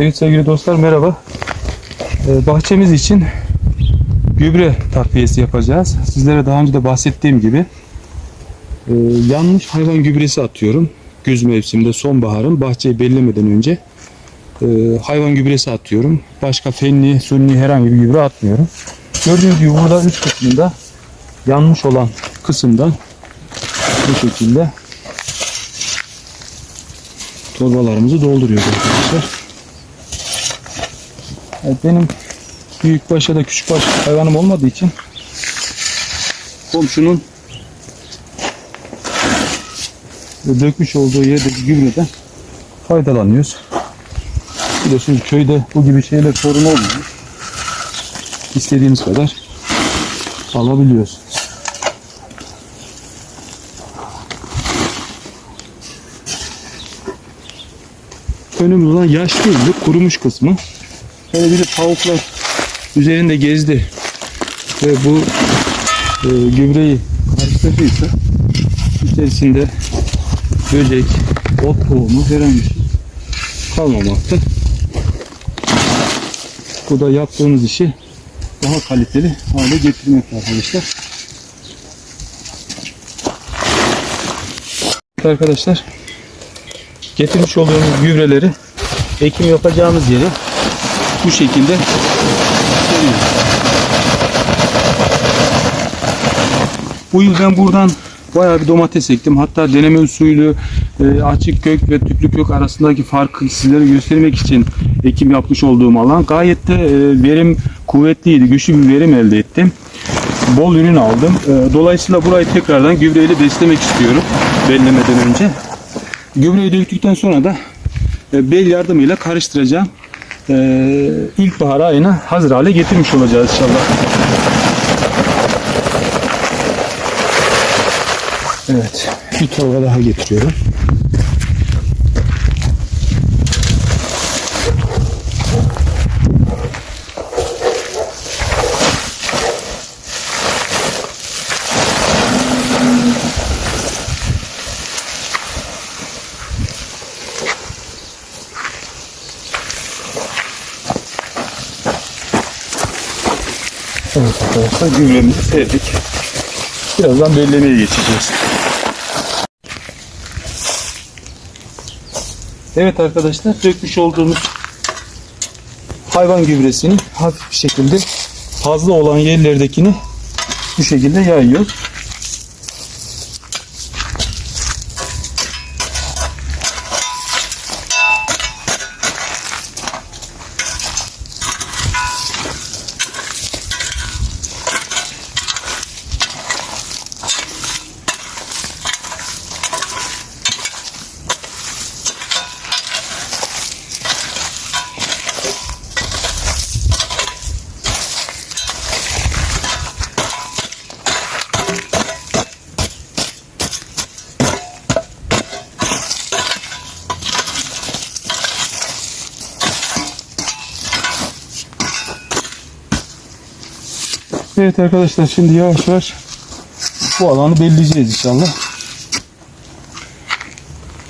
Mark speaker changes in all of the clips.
Speaker 1: Evet sevgili dostlar merhaba. Ee, bahçemiz için gübre takviyesi yapacağız. Sizlere daha önce de bahsettiğim gibi e, yanlış hayvan gübresi atıyorum. Güz mevsiminde sonbaharın bahçeyi bellemeden önce e, hayvan gübresi atıyorum. Başka fenli, sünni herhangi bir gübre atmıyorum. Gördüğünüz gibi burada üst kısmında yanmış olan kısımdan bu şekilde torbalarımızı dolduruyoruz arkadaşlar. Evet, benim büyük baş ya da küçük baş hayvanım olmadığı için komşunun dökmüş olduğu yerdeki gübreden faydalanıyoruz. Biliyorsunuz köyde bu gibi şeyler sorun olmuyor. İstediğimiz kadar alabiliyoruz. Önemli olan yaş değil kurumuş kısmı. Böyle bir de tavuklar üzerinde gezdi ve bu e, gübreyi karıştırdıysa içerisinde böcek, ot tohumu herhangi bir şey kalmamakta. Bu da yaptığımız işi daha kaliteli hale getirmek arkadaşlar. Arkadaşlar getirmiş olduğumuz gübreleri ekim yapacağımız yere bu şekilde seriyoruz. Bu yıl ben buradan bayağı bir domates ektim. Hatta deneme usulü e, açık kök ve tüplü kök arasındaki farkı sizlere göstermek için ekim yapmış olduğum alan. Gayet de e, verim kuvvetliydi. Güçlü bir verim elde ettim. Bol ürün aldım. E, Dolayısıyla burayı tekrardan gübreyle beslemek istiyorum. Bellemeden önce. Gübreyi döktükten sonra da e, bel yardımıyla karıştıracağım. E, ilkbahar ayına hazır hale getirmiş olacağız inşallah. Evet. Bir torba daha getiriyorum. Evet arkadaşlar gübremizi serdik. Birazdan bellemeye geçeceğiz. Evet arkadaşlar dökmüş olduğumuz hayvan gübresini hafif bir şekilde fazla olan yerlerdekini bu şekilde yayıyoruz. Evet arkadaşlar şimdi yavaş yavaş bu alanı belleyeceğiz inşallah.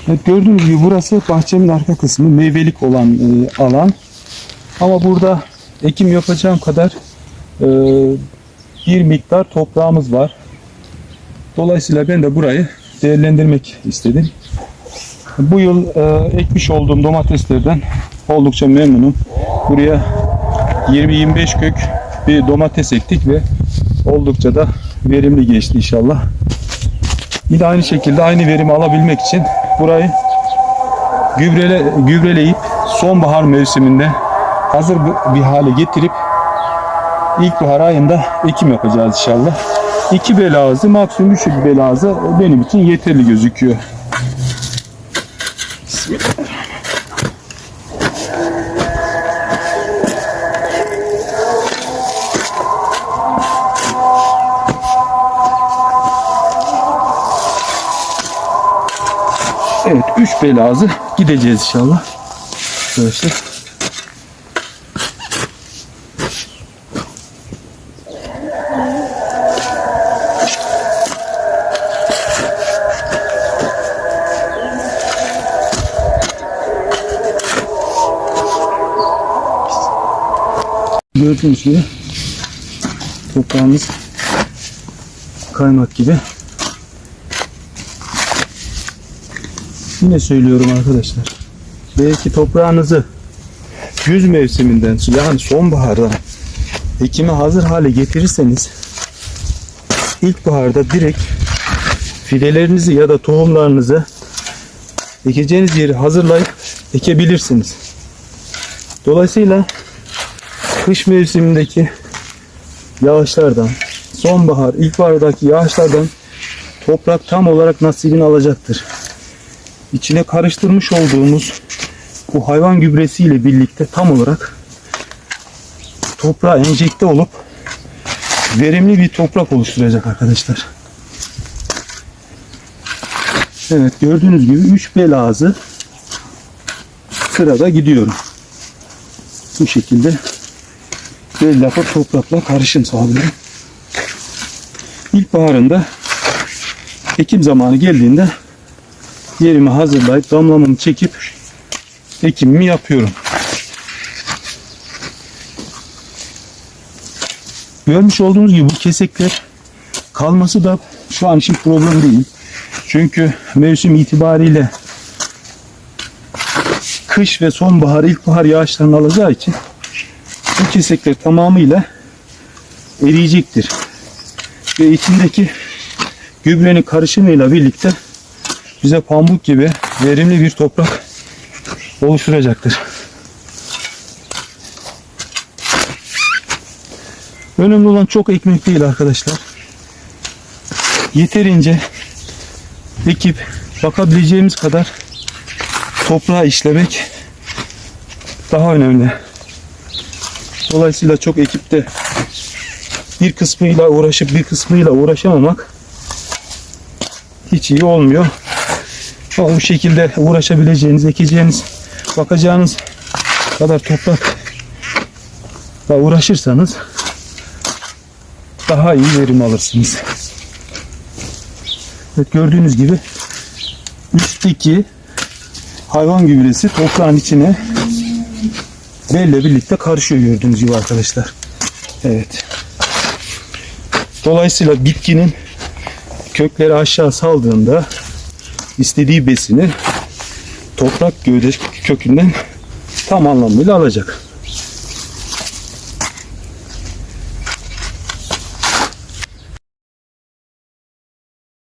Speaker 1: Evet gördüğünüz gibi burası bahçemin arka kısmı meyvelik olan e, alan. Ama burada ekim yapacağım kadar e, bir miktar toprağımız var. Dolayısıyla ben de burayı değerlendirmek istedim. Bu yıl e, ekmiş olduğum domateslerden oldukça memnunum. Buraya 20-25 kök bir domates ektik ve oldukça da verimli geçti inşallah. Yine aynı şekilde aynı verimi alabilmek için burayı gübrele, gübreleyip sonbahar mevsiminde hazır bir hale getirip ilkbahar ayında ekim yapacağız inşallah. İki belazı maksimum üç belazı benim için yeterli gözüküyor. Bismillah. Evet 3 belazı gideceğiz inşallah. Arkadaşlar. Gördüğünüz gibi toprağımız kaymak gibi. Yine söylüyorum arkadaşlar. Belki toprağınızı güz mevsiminden yani sonbahardan ekime hazır hale getirirseniz ilkbaharda direkt fidelerinizi ya da tohumlarınızı ekeceğiniz yeri hazırlayıp ekebilirsiniz. Dolayısıyla kış mevsimindeki yağışlardan, sonbahar, ilkbahardaki yağışlardan toprak tam olarak nasibini alacaktır. İçine karıştırmış olduğumuz bu hayvan gübresiyle birlikte tam olarak toprağa enjekte olup verimli bir toprak oluşturacak arkadaşlar. Evet gördüğünüz gibi 3 belazı sırada gidiyorum. Bu şekilde bel lafı toprakla karışım sağlıyorum. İlkbaharında ekim zamanı geldiğinde yerimi hazırlayıp damlamamı çekip ekimimi yapıyorum. Görmüş olduğunuz gibi bu kesekler kalması da şu an için problem değil. Çünkü mevsim itibariyle kış ve sonbahar, ilkbahar yağışlarını alacağı için bu kesekler tamamıyla eriyecektir. Ve içindeki gübrenin karışımıyla birlikte bize pamuk gibi verimli bir toprak oluşturacaktır. Önemli olan çok ekmek değil arkadaşlar. Yeterince ekip bakabileceğimiz kadar toprağa işlemek daha önemli. Dolayısıyla çok ekipte bir kısmıyla uğraşıp bir kısmıyla uğraşamamak hiç iyi olmuyor. Bu şekilde uğraşabileceğiniz, ekeceğiniz, bakacağınız kadar toprakla uğraşırsanız daha iyi verim alırsınız. Evet gördüğünüz gibi üstteki hayvan gübresi toprağın içine belle birlikte karışıyor gördüğünüz gibi arkadaşlar. Evet. Dolayısıyla bitkinin kökleri aşağı saldığında istediği besini toprak gövde kökünden tam anlamıyla alacak.